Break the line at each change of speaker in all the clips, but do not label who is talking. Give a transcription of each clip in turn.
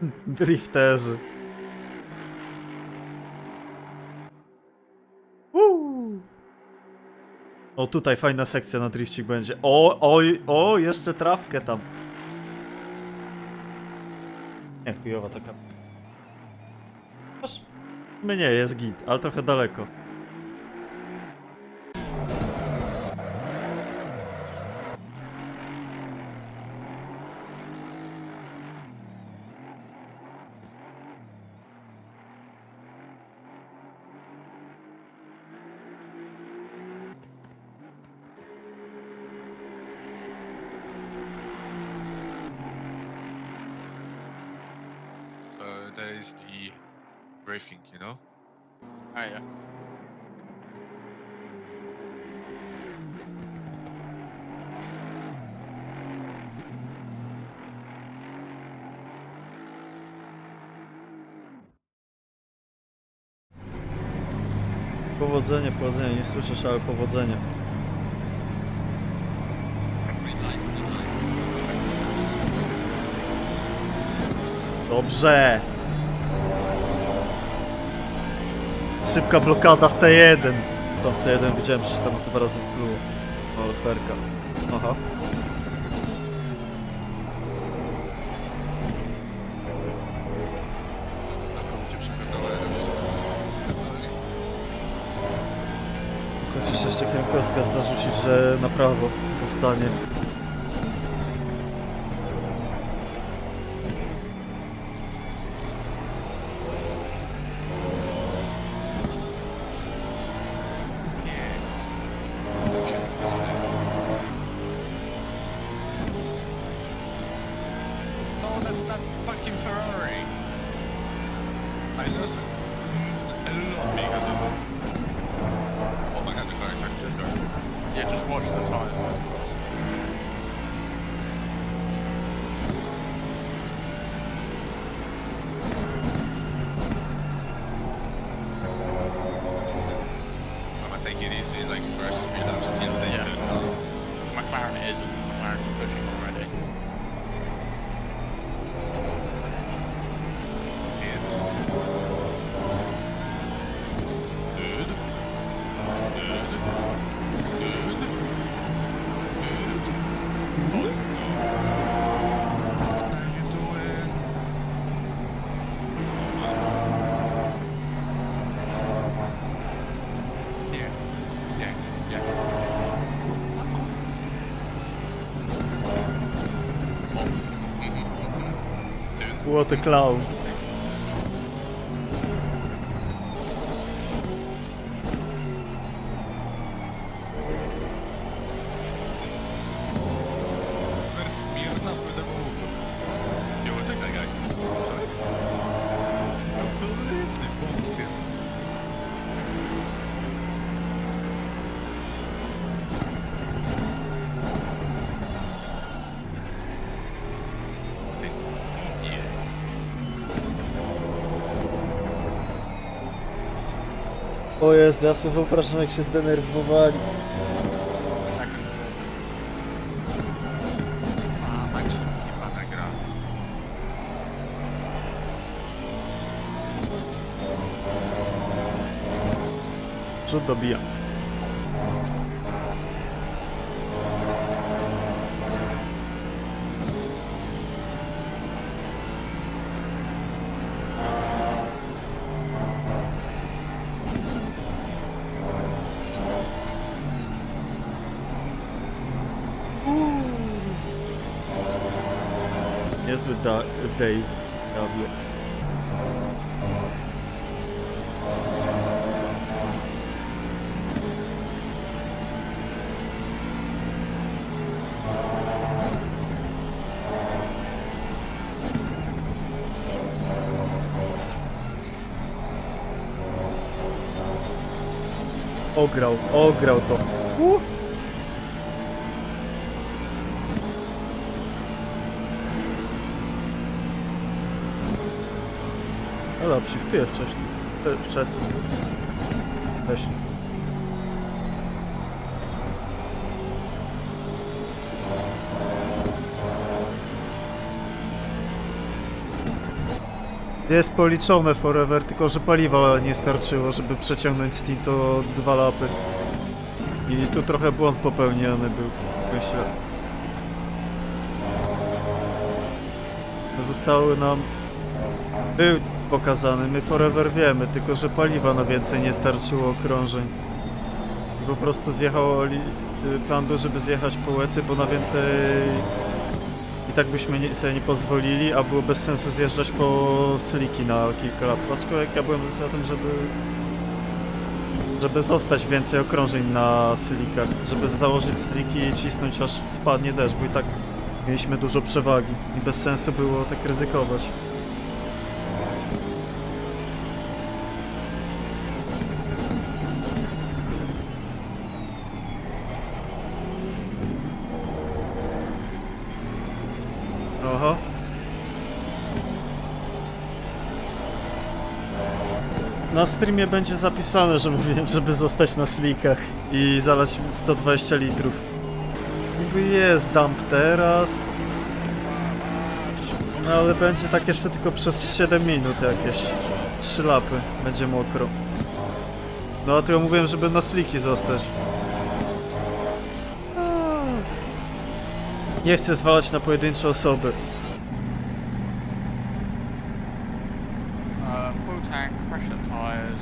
Drifterzy. Uuu. O, tutaj fajna sekcja na drifcik będzie. O, oj, o, jeszcze trawkę tam. Nie, chujowa taka. Aż mnie nie, jest git, ale trochę daleko.
There is the briefing, you know.
Oh yeah.
Powodzenie, powodzenie, nie słyszysz, ale powodzenie. Dobrze. Szybka blokada w T1. To w T1 widziałem, że się tam z dwa razy wpluło. Ale ferka. Aha. Chociaż jeszcze Kiełkowska zarzucić, że na prawo zostanie.
What
a clown. O Jezu, ja sobie wyobrażam jak się zdenerwowali.
Second.
A, zjebana gra.
Przód dobija. Dave. Dawio. Ograł, ograł to. Uh. Ale shiftuję wcześniej. E, Wczesny. Wcześniej. Jest policzone forever, tylko że paliwa nie starczyło, żeby przeciągnąć stint to dwa lapy. I tu trochę błąd popełniony był, myślę. Zostały nam... Był pokazany, my forever wiemy, tylko że paliwa na więcej nie starczyło okrążeń. Po prostu zjechało y, plan był, żeby zjechać po łecy, bo na więcej i tak byśmy nie, sobie nie pozwolili, a było bez sensu zjeżdżać po sliki na kilka lat. Aczkolwiek ja byłem za tym, żeby żeby zostać więcej okrążeń na slikach, żeby założyć sliki i cisnąć aż spadnie deszcz, bo i tak mieliśmy dużo przewagi i bez sensu było tak ryzykować. Oho. Na streamie będzie zapisane, że mówiłem, żeby zostać na slikach i zalać 120 litrów. Niby jest dump teraz. No ale będzie tak jeszcze tylko przez 7 minut jakieś. 3 lapy będzie mokro. No a tylko mówiłem, żeby na sliki zostać. Nie chcę zwalać na pojedyncze osoby.
Uh, tank, fresher tyres,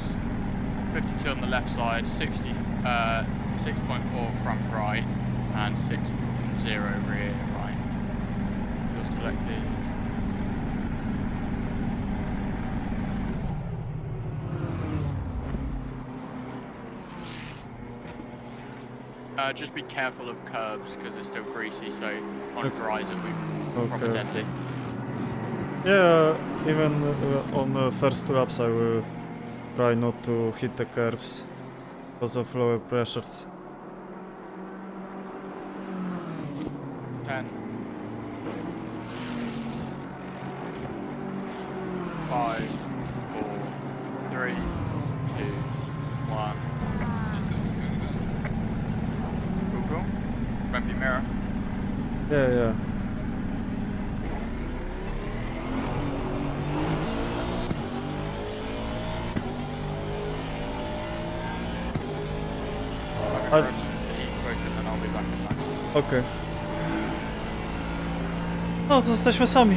52 on the left side, 60, uh, 6.4 front right, and 6.0 rear right. You're selected. Uh, just be careful of curbs because it's still greasy, so on
Okay.
dries it'll be proper deadly.
Yeah, even uh, on the first two laps I will try not to hit the curbs because of lower pressures. I-
a person to eat quick and then I'll be back in
Okej. No, to jesteśmy sami.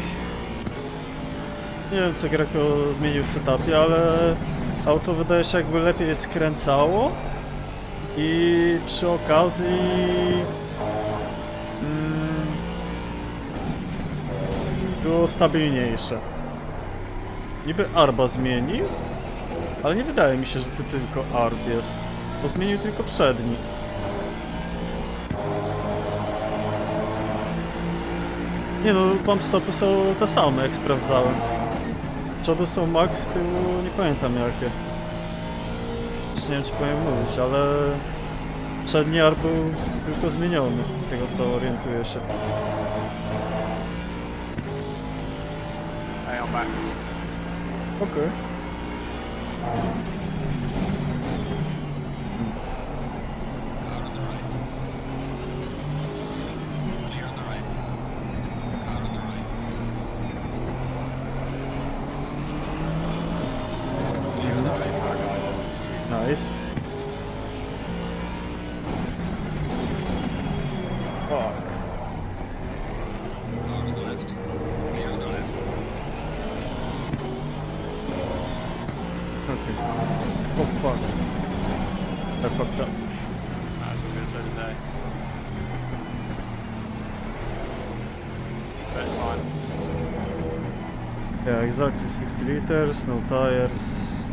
Nie wiem, co Greco zmienił w setupie, ale auto wydaje się jakby lepiej skręcało i przy okazji mm, było stabilniejsze. Niby Arba zmienił, ale nie wydaje mi się, że to tylko Arb jest, bo zmienił tylko przedni. Nie no, pump stopy są te same jak sprawdzałem. Przodu są max, z tyłu nie pamiętam jakie. Już nie wiem czy powiem mówić, ale przedni arm był tylko zmieniony, z tego co orientuję się. Okej.
Car
Okay. Oh fuck. I fucked up.
That's what good so today But it's fine
Yeah, exactly 60 liters, no tires.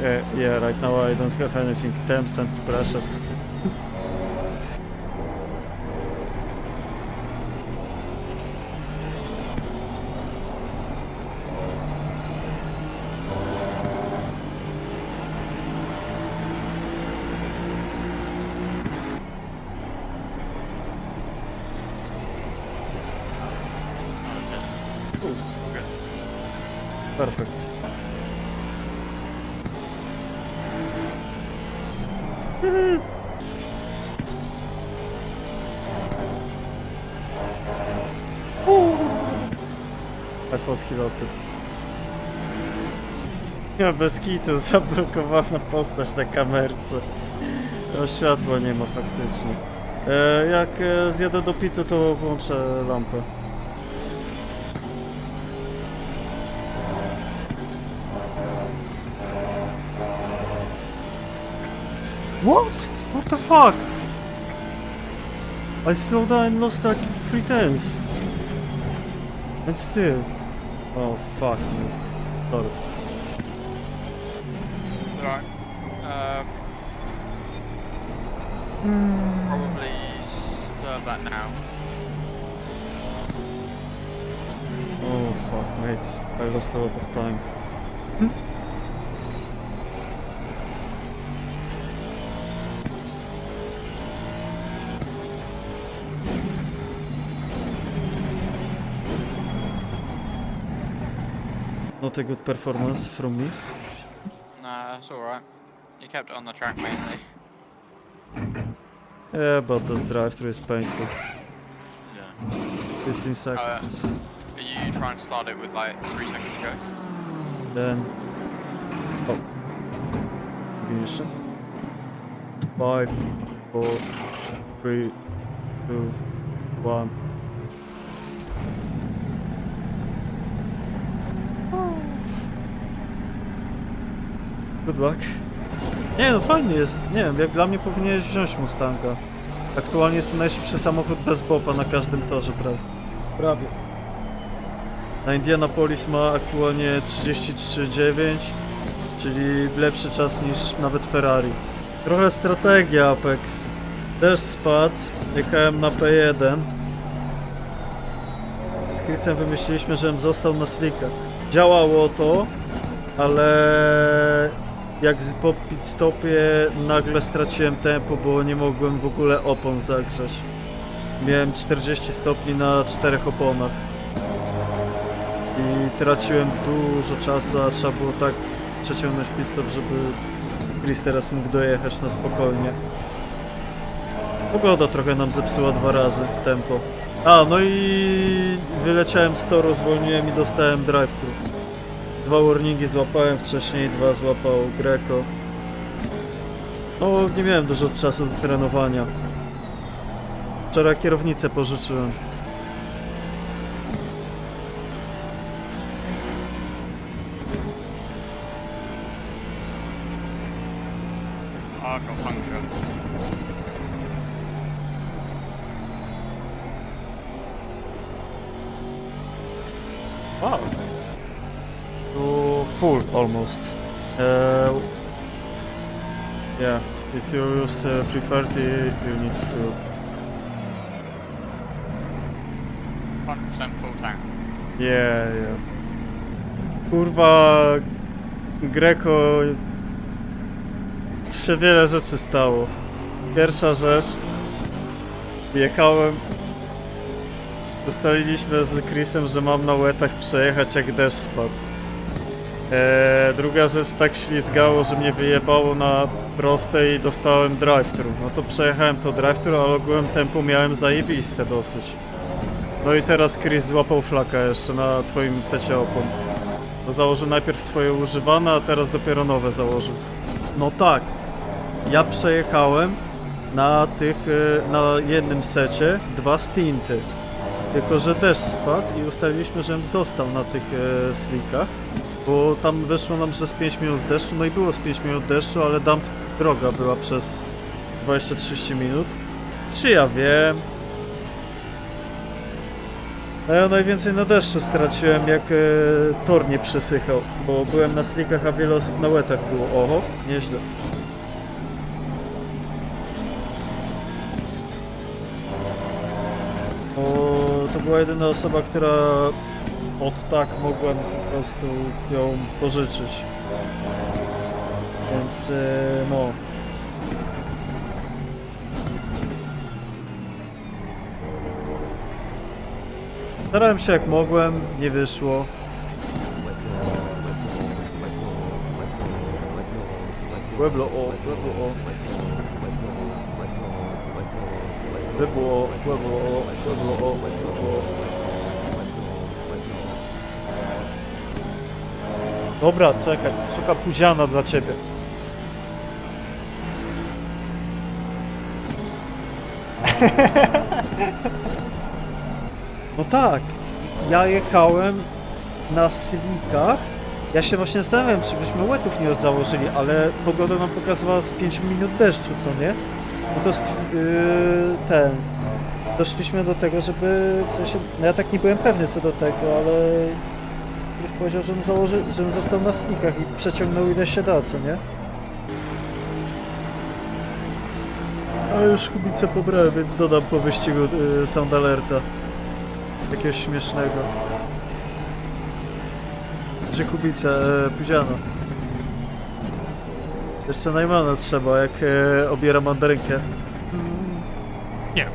Yeah, yeah, right now I don't have anything temps and pressures. perfekt. Fotki dostęp. Ja bez kitu, zablokowana postać na kamerce. No, światła nie ma faktycznie. E, jak e, zjadę do pitu, to włączę lampę. What? What the fuck? I slowed down and lost like three tenths. And still. Oh fuck me. Sorry.
Right. Um,
Hmm.
probably serve that now.
Oh fuck, mate. I lost a lot of time. Not a good performance from me.
Nah, that's alright. You kept it on the track mainly.
Yeah, but the drive-through is painful.
Yeah.
15 seconds.
Are you trying to start it with like three seconds to go?
Then. Oh. Ignition. Five, four, three, two, one. Good luck. Nie no, fajny jest. Nie wiem, jak dla mnie powinieneś wziąć Mustanga. Aktualnie jest to najszybszy samochód bez bopa na każdym torze, prawie. Prawie. Na Indianapolis ma aktualnie 33,9, czyli lepszy czas niż nawet Ferrari. Trochę strategia Apex. Też spadł, jechałem na P1. Z Chrisem wymyśliliśmy, żebym został na slickach. Działało to, ale jak po pit stopie nagle straciłem tempo, bo nie mogłem w ogóle opon zagrzać. Miałem 40 stopni na czterech oponach i traciłem dużo czasu, a trzeba było tak przeciągnąć pit stop, żeby Chris teraz mógł dojechać na spokojnie. Pogoda trochę nam zepsuła dwa razy tempo. A, no i wyleciałem z toru, zwolniłem i dostałem drive-thru. Dwa warningi złapałem wcześniej, dwa złapał Greco. No, nie miałem dużo czasu do trenowania. Wczoraj kierownicę pożyczyłem. Almost. Uh, yeah, if you use uh, 330, you need fuel.
100% full tank.
Yeah, yeah. Kurwa, Greco się wiele rzeczy stało. Pierwsza rzecz, jechałem, ustaliliśmy z Chrisem, że mam na łetach przejechać jak deszcz spadł. Eee, druga rzecz, tak ślizgało, że mnie wyjebało na prostej i dostałem drive-thru. No to przejechałem to drive-thru, ale ogółem tempo miałem zajebiste dosyć. No i teraz Chris złapał flaka jeszcze na twoim secie opon. To założył najpierw twoje używane, a teraz dopiero nowe założył. No tak. Ja przejechałem na tych, e, na jednym secie dwa stinty. Tylko, że deszcz spadł i ustaliliśmy, żebym został na tych e, slickach, bo tam wyszło nam, że z 5 minut deszczu, no i było z 5 minut deszczu, ale dump droga była przez 20-30 minut. Czy ja wiem? No ja najwięcej na deszczu straciłem, jak e, tor nie przesychał, bo byłem na slickach, a wiele osób na łetach było. Oho, nieźle. Bo to była jedyna osoba, która od tak mogłem po prostu ją pożyczyć. Więc e, no. Starałem się jak mogłem, nie wyszło. Pueblo o, Pueblo o. Pueblo Pueblo o, Pueblo o, Pueblo o. Dobra, czekaj, szuka pudziana dla ciebie. No tak, ja jechałem na slikach. Ja się właśnie zastanawiam, czy byśmy łetów nie założyli, ale pogoda nam pokazywała z 5 minut deszczu, co nie? No to yy, ten. Doszliśmy do tego, żeby w sensie. No ja tak nie byłem pewny co do tego, ale. Powiedział, żebym, założy, żebym został na slikach i przeciągnął ile się da, co nie? A już kubicę pobrałem, więc dodam po wyścigu yy, sound alerta. Jakiegoś śmiesznego. Gdzie kubica? E, Puziano. Jeszcze Najmana trzeba, jak e, obiera mandarynkę.
Nie,